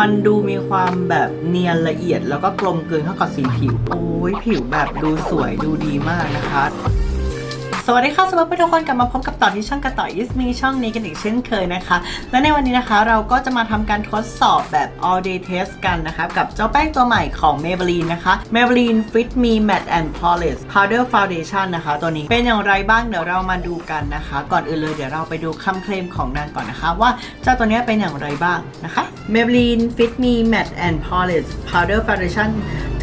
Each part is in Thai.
มันดูมีความแบบเนียนละเอียดแล้วก็กลมกลืนเข้ากับสีผิว โอ้ยผิวแบบดูสวยดูดีมากนะคะ สวัสดีค่ะสวัสดีทุกคนกลับมาพบกับต่อที่ช่องกระต่อยยิสมีช่องนี้กันอีกเช่นเคยนะคะ และในวันนี้นะคะเราก็จะมาทำการทดสอบแบบ all day test กันนะคะ กับเจ้าแป้งตัวใหม่ของ Maybelline นะคะ Maybelline Fit Me Matte and Polish Powder Foundation นะคะ ตัวนี้เป็นอย่างไรบ้างเดี๋ยวเรามาดูกันนะคะ ก่อนอื่นเลยเดี๋ยวเราไปดูคำเคลมของนางก่อนนะคะ ว่าเจ้าตัวเนี้ยเป็นอย่างไรบ้างนะคะ Maybelline Fit Me Matte and Polish Powder Foundation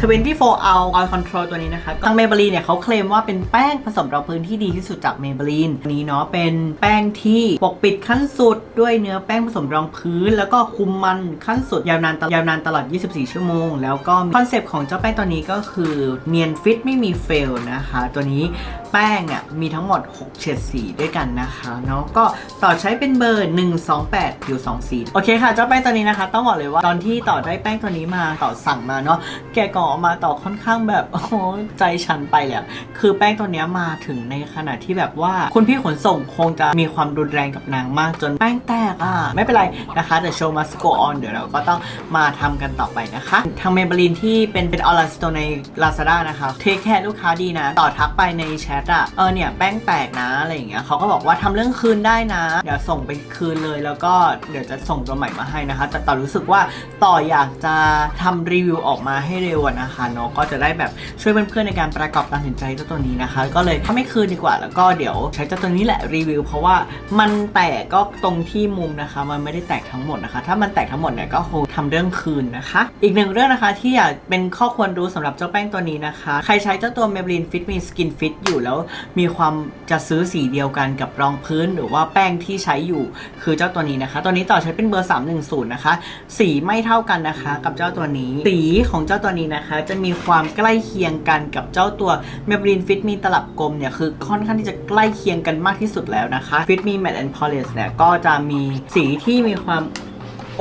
24 hour oil control ตัวนี้นะคะทาง Maybelline เนี่ยเขาเคลมว่าเป็นแป้งผสมรองพื้นที่ดีที่สุดจาก Maybelline อันนี้เนาะเป็นแป้งที่ปกปิดขั้นสุดด้วยเนื้อแป้งผสมรองพื้น แล้วก็คุมมันขั้นสุดยาวนานตลอดยาวนานตลอด 24 ชั่วโมง แล้วก็คอนเซปต์ของเจ้าแป้งตัวนี้ก็คือเนียนฟิตไม่มีเฟลนะคะ ตัวนี้แป้งเนี่ยมีทั้งหมด 6 เฉดสีด้วยกันนะคะเนาะก็ต่อใช้เป็นเบอร์ 128ผิว2สีโอเคค่ะ เจ้าแป้งตัวนี้นะคะ ต้องบอกเลยว่าตอนที่ต่อได้แป้งตัวนี้มาต่อสั่งมาเนาะแกะกล่องออกมาต่อค่อนข้างแบบโอ้โหใจฉันไปเลยอะคือแป้งตัวนี้มาถึงในขณะที่แบบว่าคุณพี่ขนส่งคงจะมีความรุนแรงกับนางมากจนแป้งแตกอะไม่เป็นไรนะคะแต่โชว์มาสโกออนเดี๋ยวเราก็ต้องมาทำกันต่อไปนะคะ ทางเมเบลินที่เป็นเป็นออนไลน์สโตร์ใน Lazada นะคะเทคแคร์ลูกค้าดีนะ ต่อทักไปในแชทอะเออเนี่ยแป้งแตกนะอะไรอย่างเงี้ยเขาก็บอกว่าทำเรื่องคืนได้นะ เดี๋ยวส่งไปคืนเลยแล้วก็เดี๋ยวจะส่งตัวใหม่มาให้นะคะ แต่ต่อรู้สึกว่าต่ออยากจะทำรีวิวออกมาให้เร็วอะนะคะเนาะก็จะได้แบบช่วยเพื่อนๆในการประกอบตัดสินใจเจ้าตัวนี้นะคะ ก็เลยถ้าไม่คืนดีกว่าแล้วก็เดี๋ยวใช้เจ้าตัวนี้แหละรีวิว เพราะว่ามันแตกก็ตรงที่มุมนะคะ มันไม่ได้แตกทั้งหมดนะคะ ถ้ามันแตกทั้งหมดเนี่ยก็คงทำเรื่องคืนนะคะ อีกหนึ่งเรื่องนะคะที่อยากเป็นข้อควรรู้สำหรับเจ้าแป้งตัวนี้นะคะ ใครใช้เจ้าตัว Maybelline Fit Me Skin Fit อยู่แล้ว มีความจะซื้อสีเดียวกันกับรองพื้นหรือว่าแป้งที่ใช้อยู่คือเจ้าตัวนี้นะคะ ตัวนี้ต่อใช้เป็นเบอร์ 310 นะคะ สีไม่เท่ากันนะคะ กับเจ้าตัวนี้ สีของเจ้าตัวนี้นะคะ จะมีความใกล้เคียงกันกับเจ้าตัว Maybelline Fit Me ตลับกลมเนี่ยคือค่อนข้างที่จะใกล้เคียงกันมากที่สุดแล้วนะคะ Fit Me Matte and Polish เนี่ยก็จะมีสีที่มีความ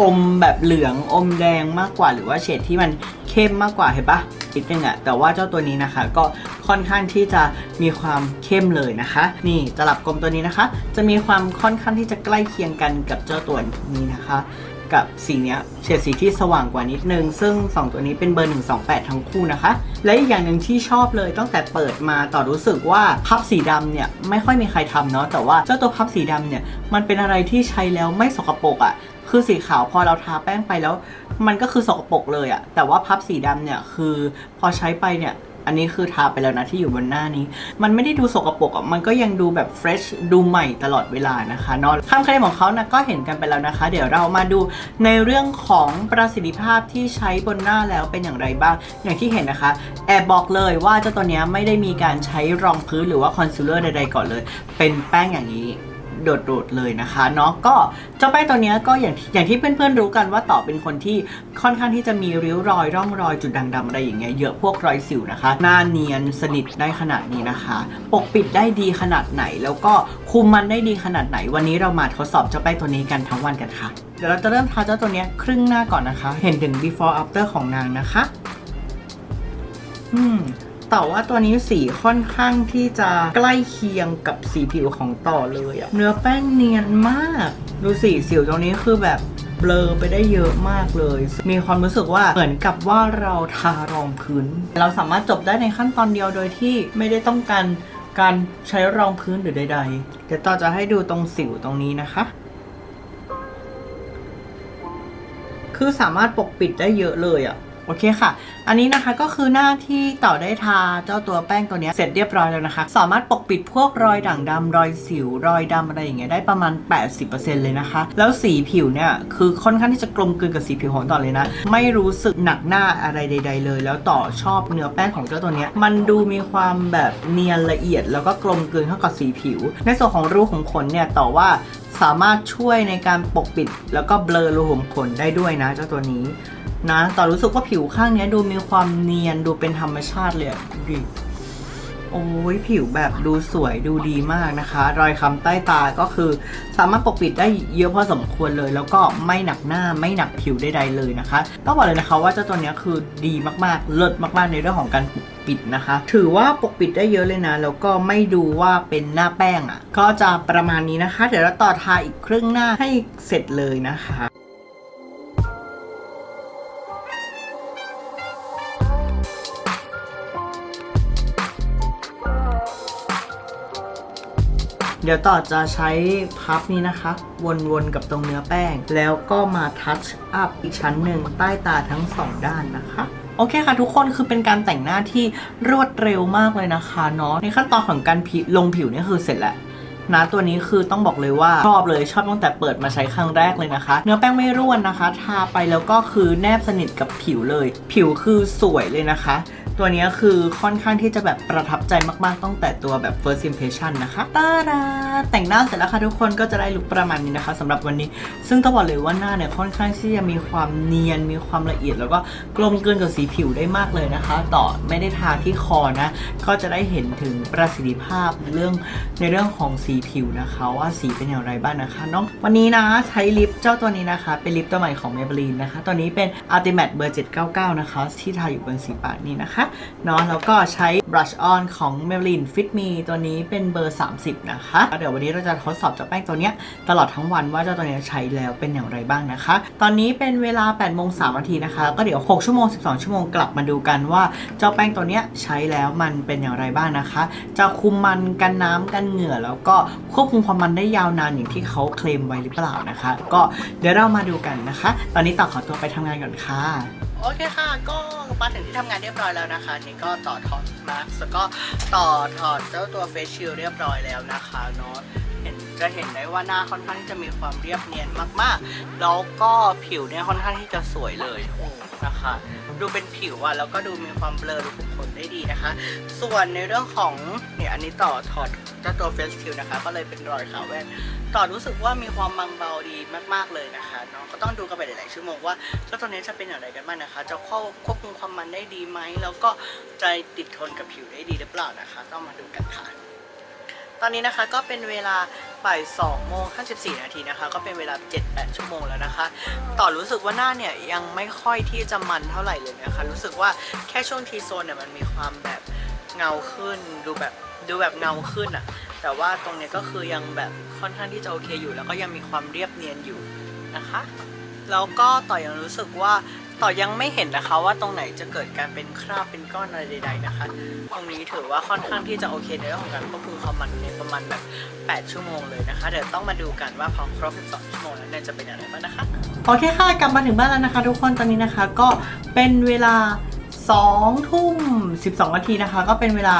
อมแบบเหลืองอมแดงมากกว่า หรือว่าเฉดที่มันเข้มมากกว่าเห็นปะนิดนึงอะแต่ว่าเจ้าตัวนี้นะคะ ก็ค่อนข้างที่จะมีความเข้มเลยนะคะ นี่ตลับกลมตัวนี้นะคะ จะมีความค่อนข้างที่จะใกล้เคียงกันกับเจ้าตัวนี้นะคะ กับสีเนี้ยเฉดสีที่สว่างกว่านิดนึง ซึ่ง 2 ตัวนี้เป็นเบอร์ 128 ทั้งคู่นะคะ และอีกอย่างหนึ่งที่ชอบเลยตั้งแต่เปิดมาต่อรู้สึกว่าพับสีดำเนี่ยไม่ค่อยมีใครทำเนาะแต่ว่าเจ้าตัวพับสีดำเนี่ยมันเป็นอะไรที่ใช้แล้วไม่สกปรกอะ่ะคือสีขาวพอเราทาแป้งไปแล้ว มันก็คือสกปรกเลยอะแต่ว่าพับสีดำเนี่ยคือพอใช้ไปเนี่ย อันนี้คือทาไปแล้วนะที่อยู่บนหน้านี้ มันไม่ได้ดูสกปรกอะมันก็ยังดูแบบเฟรชดูใหม่ตลอดเวลานะคะเนาะคำเคลมของเขานะก็เห็นกันไปแล้วนะคะ เดี๋ยวเรามาดูในเรื่องของประสิทธิภาพที่ใช้บนหน้าแล้วเป็นอย่างไรบ้าง อย่างที่เห็นนะคะ แอบบอกเลยว่าเจ้าตัวนี้ไม่ได้มีการใช้รองพื้นหรือว่าคอนซีลเลอร์ใดๆก่อนเลย เป็นแป้งอย่างนี้ โดดๆเลยนะคะเนาะก็เจ้าแป้งตัวเนี้ยก็อย่างที่อย่างที่เพื่อนๆรู้กันว่าต่อเป็นคนที่ค่อนข้างที่จะมีริ้วรอยร่องรอยจุดด่างดำอะไรอย่างเงี้ยเยอะพวกรอยสิวนะคะ หน้าเนียนสนิทได้ขนาดนี้นะคะ ปกปิดได้ดีขนาดไหน แล้วก็คุมมันได้ดีขนาดไหน วันนี้เรามาทดสอบเจ้าแป้งตัวนี้กันทั้งวันกันค่ะ เดี๋ยวเราจะเริ่มทาเจ้าตัวเนี้ยครึ่งหน้าก่อนนะคะ เห็นถึง before after ของนางนะคะ อืม แต่ว่าตัวนี้สีค่อนข้างที่จะใกล้เคียงกับสีผิวของต่อเลยอะเนื้อแป้งเนียนมาก ดูสีสิวตรงนี้คือแบบเบลอไปได้เยอะมากเลย มีความรู้สึกว่าเหมือนกับว่าเราทารองพื้น เราสามารถจบได้ในขั้นตอนเดียวโดยที่ไม่ได้ต้องการการใช้รองพื้นหรือใด ๆ เดี๋ยวต่อจะให้ดูตรงสิวตรงนี้นะคะ คือสามารถปกปิดได้เยอะเลยอะ่ะ โอเคค่ะ อันนี้นะคะก็คือหน้าที่ต่อได้ทาเจ้าตัวแป้งตัวนี้เสร็จเรียบร้อยแล้วนะคะ สามารถปกปิดพวกรอยด่างดำรอยสิว รอยดำอะไรอย่างเงี้ยได้ประมาณ 80%เลยนะคะ แล้วสีผิวเนี่ยคือค่อนข้างที่จะกลมกลืนกับสีผิวของต่อเลยนะ ไม่รู้สึกหนักหน้าอะไรใด ๆ เลย แล้วต่อชอบเนื้อแป้งของเจ้าตัวนี้มันดูมีความแบบเนียนละเอียด แล้วก็กลมกลืนเข้ากับสีผิว ในส่วนของรูขุมขนเนี่ยต่อว่าสามารถช่วยในการปกปิด แล้วก็เบลอรูขุมขนได้ด้วยนะเจ้าตัวนี้ นะแต่รู้สึกว่าผิวข้างนี้ดูมีความเนียนดูเป็นธรรมชาติเลยดิโอ้ยผิวแบบดูสวยดูดีมากนะคะ รอยค้ำใต้ตาก็คือ สามารถปกปิดได้เยอะพอสมควรเลย แล้วก็ไม่หนักหน้าไม่หนักผิวใดๆเลยนะคะต้องบอกเลยนะคะว่าเจ้าตัวนี้คือดีมากๆเลิศมากๆในเรื่องของการปกปิดนะคะ ถือว่าปกปิดได้เยอะเลยนะแล้วก็ไม่ดูว่าเป็นหน้าแป้งอะ่ะ ก็จะประมาณนี้นะคะ เดี๋ยวเราต่อทาอีกครึ่งหน้าให้เสร็จเลยนะคะ เดี๋ยวต่อจะใช้พับนี้นะคะ วนๆกับตรงเนื้อแป้ง แล้วก็มาทัชอัพอีกชั้นหนึ่งใต้ตาทั้งสองด้านนะคะโอเคค่ะทุกคนคือเป็นการแต่งหน้าที่รวดเร็วมากเลยนะคะเนาะในขั้นตอนของการผิลงผิวนี่คือเสร็จแล้วนะตัวนี้คือต้องบอกเลยว่าชอบเลยชอบตั้งแต่เปิดมาใช้ครั้งแรกเลยนะคะ เนื้อแป้งไม่ร่วนนะคะ ทาไปแล้วก็คือแนบสนิทกับผิวเลย ผิวคือสวยเลยนะคะ ตัวนี้คือค่อนข้างที่จะแบบประทับใจมากๆตั้งแต่ตัวแบบ first impression นะคะตาดาแต่งหน้าเสร็จแล้วค่ะทุกคนก็จะได้ลุคประมาณนี้นะคะสำหรับวันนี้ ซึ่งต้องบอกเลยว่าหน้าเนี่ยค่อนข้างที่จะมีความเนียนมีความละเอียด แล้วก็กลมกลืนกับสีผิวได้มากเลยนะคะ ต่อไม่ได้ทาที่คอนะ ก็จะได้เห็นถึงประสิทธิภาพเรื่องในเรื่องของสีผิวนะคะ ว่าสีเป็นอย่างไรบ้างนะคะน้องวันนี้นะใช้ลิปเจ้าตัวนี้นะคะ เป็นลิปตัวใหม่ของ Maybelline นะคะ ตัวนี้เป็น Ultimate เบอร์799 นะคะ ที่ทาอยู่บนสีปากนี่นะคะเนาะแล้วก็ใช้ Brush On ของ Maybelline Fit Me ตัวนี้เป็นเบอร์ 30 นะคะเดี๋ยววันนี้เราจะทดสอบเจ้าแป้งตัวเนี้ยตลอดทั้งวันว่าเจ้าตัวนี้ใช้แล้วเป็นอย่างไรบ้างนะคะ ตอนนี้เป็นเวลา8โมง3นาทีนะคะ ก็เดี๋ยว 6 ชั่วโมง 12 ชั่วโมงกลับมาดูกันว่าเจ้าแป้งตัวเนี้ยใช้แล้วมันเป็นอย่างไรบ้างนะคะ จะคุมมันกันน้ำกันเหงื่อ แล้วก็ควบคุมความมันได้ยาวนานอย่างที่เขาเคลมไว้หรือเปล่านะคะ ก็เดี๋ยวเรามาดูกันนะคะ ตอนนี้ต่อขอตัวไปทำงานก่อนค่ะ โอเคค่ะ ก็มาถึงที่ทำงานเรียบร้อยแล้วนะคะ นี่ก็ต่อถอดมาสก์แล้วก็ต่อถอดเจ้าตัวเฟซชิลเรียบร้อยแล้วนะคะเนาะเห็นจะเห็นได้ว่าหน้าค่อนข้างที่จะมีความเรียบเนียนมากๆ แล้วก็ผิวเนี่ยค่อนข้างที่จะสวยเลยโอ้นะคะ ดูเป็นผิวอะแล้วก็ดูมีความเบลอรูขุมขนได้ดีนะคะ ส่วนในเรื่องของเนี่ยอันนี้ต่อถอดเจ้าตัวเฟซชิลนะคะ ก็เลยเป็นรอยขาวแว่นต่อรู้สึกว่ามีความบางเบาดีมากๆเลยนะคะเนาะก็ต้องดูกันไปหลายๆชั่วโมงว่าเจ้าตัวนี้จะเป็นอย่างไรกันบ้างนะคะ จะควบควบคุมความมันได้ดีไหมแล้วก็จะติดทนกับผิวได้ดีหรือเปล่านะคะ ต้องมาดูกันค่ะ ตอนนี้นะคะก็เป็นเวลาบ่าย2โมง54นาทีนะคะ ก็เป็นเวลา 7-8 ชั่วโมงแล้วนะคะ ต่อรู้สึกว่าหน้าเนี่ยยังไม่ค่อยที่จะมันเท่าไหร่เลยนะคะ รู้สึกว่าแค่ช่วงทีโซนเนี่ยมันมีความแบบเงาขึ้น ดูแบบดูแบบเงาขึ้นอะแต่ว่าตรงเนี้ยก็คือยังแบบค่อนข้างที่จะโอเคอยู่ แล้วก็ยังมีความเรียบเนียนอยู่นะคะ แล้วก็ต่อยังรู้สึกว่า ต่อยังไม่เห็นนะคะว่าตรงไหนจะเกิดการเป็นคราบเป็นก้อนอะไรใดๆนะคะ ตรงนี้ถือว่าค่อนข้างที่จะโอเคในเรื่องของการควบคุมความมันในประมาณแบบ 8 ชั่วโมงเลยนะคะ เดี๋ยวต้องมาดูกันว่าพอครบ 12 ชั่วโมงแล้วเนี่ยจะเป็นอย่างไรบ้างนะคะ โอเคค่ะกลับมาถึงบ้านแล้วนะคะ ทุกคนตอนนี้นะคะก็เป็นเวลา2ทุ่ม12 นาทีนะคะ ก็เป็นเวลา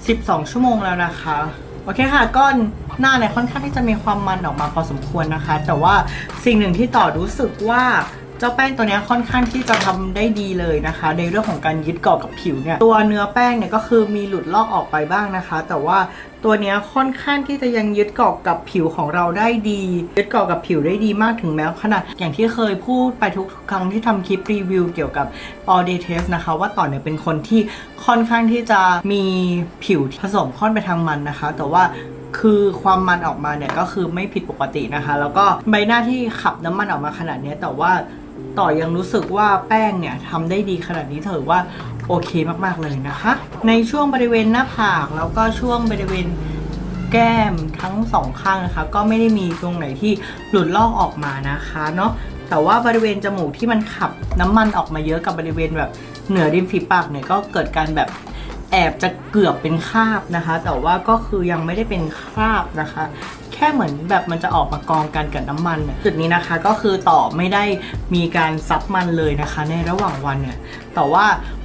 12 ชั่วโมงแล้วนะคะโอเคค่ะก็หน้าเนี่ยค่อนข้างที่จะมีความมันออกมาพอสมควรนะคะ แต่ว่าสิ่งหนึ่งที่ต่อรู้สึกว่า เจ้าแป้งตัวนี้ค่อนข้างที่จะทำได้ดีเลยนะคะ ในเรื่องของการยึดเกาะกับผิวเนี่ยตัวเนื้อแป้งเนี่ยก็คือมีหลุดลอกออกไปบ้างนะคะ แต่ว่าตัวนี้ค่อนข้างที่จะยังยึดเกาะกับผิวของเราได้ดี ยึดเกาะกับผิวได้ดีมากถึงแม้ขนาดอย่างที่เคยพูดไปทุกครั้งที่ทำคลิปรีวิวเกี่ยวกับ all day test นะคะ ว่าต่อเนี่ยเป็นคนที่ค่อนข้างที่จะมีผิวผสมค่อนไปทางมันนะคะ แต่ว่าคือความมันออกมาเนี่ยก็คือไม่ผิดปกตินะคะ แล้วก็ใบหน้าที่ขับน้ำมันออกมาขนาดนี้แต่ว่า ต่อยังรู้สึกว่าแป้งเนี่ยทำได้ดีขนาดนี้ถือว่าโอเคมากๆเลยนะคะ ในช่วงบริเวณหน้าผากแล้วก็ช่วงบริเวณแก้มทั้งสองข้างนะคะ ก็ไม่ได้มีตรงไหนที่หลุดลอกออกมานะคะเนาะแต่ว่าบริเวณจมูกที่มันขับน้ำมันออกมาเยอะกับบริเวณแบบเหนือริมฝีปากเนี่ยก็เกิดการแบบ แอบจะเกือบเป็นคราบนะคะ แต่ว่าก็คือยังไม่ได้เป็นคราบนะคะ แค่เหมือนแบบมันจะออกมากองกันกับน้ำมันจุดนี้นะคะก็คือต่อไม่ได้มีการซับมันเลยนะคะ ในระหว่างวันเนี่ยแต่ว่า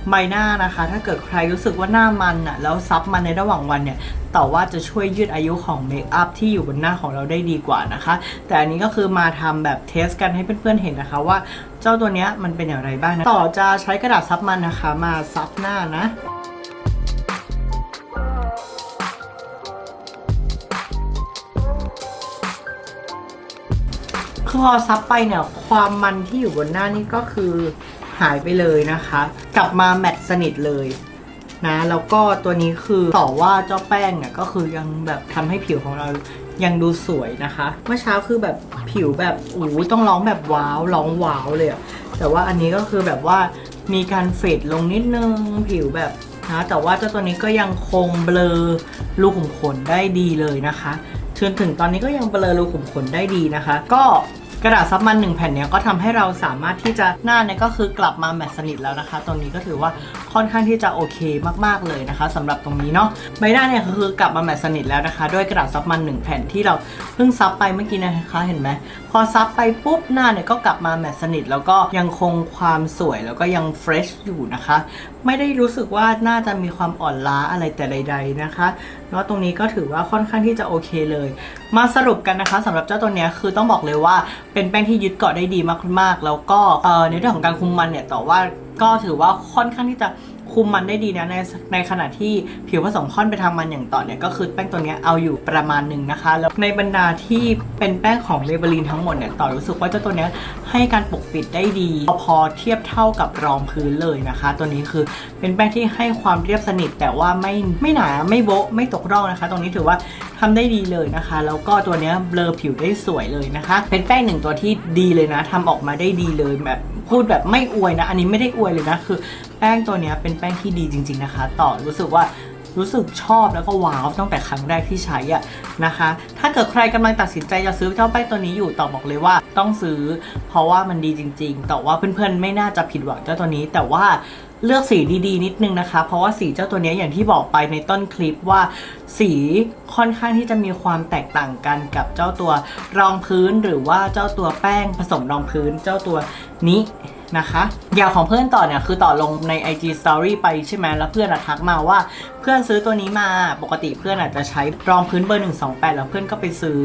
ใบหน้านะคะ ถ้าเกิดใครรู้สึกว่าหน้ามันอะแล้วซับมันในระหว่างวันเนี่ยต่อว่าจะช่วยยืดอายุของเมคอัพที่อยู่บนหน้าของเราได้ดีกว่านะคะ แต่อันนี้ก็คือมาทำแบบเทสกันให้เพื่อนๆเห็นนะคะว่า เจ้าตัวเนี้ยมันเป็นอย่างไรบ้างนะต่อจะใช้กระดาษซับมันนะคะ มาซับหน้านะ คือพอซับไปเนี่ยความมันที่อยู่บนหน้านี่ก็คือหายไปเลยนะคะ กลับมาแมตต์สนิทเลยนะแล้วก็ตัวนี้คือต่อว่าเจ้าแป้งเนี่ยก็คือยังแบบทำให้ผิวของเรายังดูสวยนะคะ เมื่อเช้าคือแบบผิวแบบอู้ต้องร้องแบบว้าวร้องว้าวเลยอะแต่ว่าอันนี้ก็คือแบบว่ามีการเฟดลงนิดนึงผิวแบบนะแต่ว่าเจ้าตัวนี้ก็ยังคงเบลอรูขุมขนได้ดีเลยนะคะจนถึงตอนนี้ก็ยังเบลอรูขุมขนได้ดีนะคะ ก็ กระดาษซับมันหนึ่งแผ่นเนี้ยก็ทำให้เราสามารถที่จะหน้าเนี่ยก็คือกลับมาแมตต์สนิทแล้วนะคะ ตรงนี้ก็ถือว่า ค่อนข้างที่จะโอเคมากๆเลยนะคะสำหรับตรงนี้เนาะใบหน้าเนี่ยคือกลับมาแมตต์สนิทแล้วนะคะ ด้วยกระดาษซับมันหนึ่งแผ่นที่เราเพิ่งซับไปเมื่อกี้นะคะเห็นไหมพอซับไปปุ๊บหน้าเนี่ยก็กลับมาแมตต์สนิท แล้วก็ยังคงความสวยแล้วก็ยังเฟรชอยู่นะคะ ไม่ได้รู้สึกว่าน่าจะมีความอ่อนล้าอะไรแต่ใด ๆนะคะแล้วตรงนี้ก็ถือว่าค่อนข้างที่จะโอเคเลย มาสรุปกันนะคะสำหรับเจ้าตัวนี้คือต้องบอกเลยว่าเป็นแป้งที่ยึดเกาะได้ดีมากๆ แล้วก็ในเรื่องของการคุมมันเนี่ยแต่ว่า ก็ถือว่าค่อนข้างที่จะคุมมันได้ดีนะในในขณะที่ผิวผสมค่อนไปทางมันอย่างต่อเนี่ยก็คือแป้งตัวนี้เอาอยู่ประมาณหนึ่งนะคะแล้วในบรรดาที่เป็นแป้งของเ a เบ l ลีนทั้งหมดเนี่ยต่อรู้สึกว่าเจ้าตัวนี้ให้การปกปิดได้ดี พอเทียบเท่ากับรองพื้นเลยนะคะ ตัวนี้คือเป็นแป้งที่ให้ความเรียบสนิท แต่ว่าไม่ไม่หนาไม่โบ๊ะไม่ตกร่องนะคะ ตรงนี้ถือว่าทำได้ดีเลยนะคะ แล้วก็ตัวนี้เบลอผิวได้สวยเลยนะคะ เป็นแป้งหนึ่งตัวที่ดีเลยนะทำออกมาได้ดีเลยแบบพูดแบบไม่อวยนะ อันนี้ไม่ได้อวยเลยนะ คือแป้งตัวนี้เป็นแป้งที่ดีจริง ๆนะคะ ต่อรู้สึกว่ารู้สึกชอบแล้วก็ว้าวตั้งแต่ครั้งแรกที่ใช้อะนะคะ ถ้าเกิดใครกำลังตัดสินใจจะซื้อเจ้าแป้งตัวนี้อยู่ต่อบอกเลยว่าต้องซื้อ เพราะว่ามันดีจริง ๆ แต่ว่าเพื่อนๆไม่น่าจะผิดหวังเจ้าตัวนี้ แต่ว่า เลือกสีดีๆ นิดนึงนะคะ เพราะว่าสีเจ้าตัวนี้อย่างที่บอกไปในต้นคลิปว่า สีค่อนข้างที่จะมีความแตกต่างกันกับเจ้าตัวรองพื้นหรือว่าเจ้าตัวแป้งผสมรองพื้นเจ้าตัวนี้นะคะอย่างของเพื่อนต่อเนี่ยคือต่อลงใน IG Story ไปใช่ไหมแล้วเพื่อนอทักมาว่าเพื่อนซื้อตัวนี้มาปกติเพื่อนอาจจะใช้รองพื้นเบอร์ 128 แล้วเพื่อนก็ไปซื้อ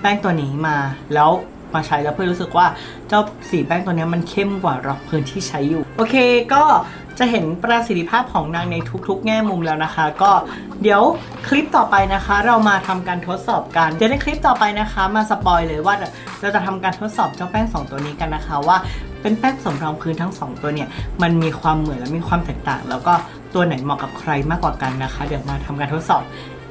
แป้งตัวนี้มา แล้วมาใช้แล้วเพื่อนรู้สึกว่าเจ้าสีแป้งตัวนี้มันเข้มกว่ารองพื้นที่ใช้อยู่ โอเคก็ จะเห็นประสิทธิภาพของนางในทุกๆ แง่มุมแล้วนะคะ ก็เดี๋ยวคลิปต่อไปนะคะ เรามาทำการทดสอบกันเดี๋ยวในคลิปต่อไปนะคะ มาสปอยเลยว่าเราจะทำการทดสอบเจ้าแป้งสองตัวนี้กันนะคะว่าเป็นแป้งสำรองพื้นทั้ง 2 ตัวเนี่ยมันมีความเหมือนและมีความแตกต่าง แล้วก็ตัวไหนเหมาะกับใครมากกว่ากันนะคะ เดี๋ยวมาทำการทดสอบ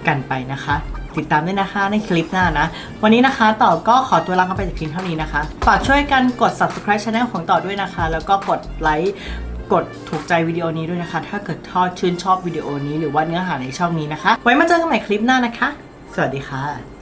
กันไปนะคะ ติดตามด้วยนะคะในคลิปหน้านะ วันนี้นะคะต่อก็ขอตัวลาไปแต่เพียงเท่านี้นะคะ ฝากช่วยกันกด subscribe channel ของต่อด้วยนะคะ แล้วก็กดไลค์ กดถูกใจวิดีโอนี้ด้วยนะคะ ถ้าเกิดทอดชื่นชอบวิดีโอนี้หรือว่าเนื้อหาในช่องนี้นะคะ ไว้มาเจอกันใหม่คลิปหน้านะคะ สวัสดีค่ะ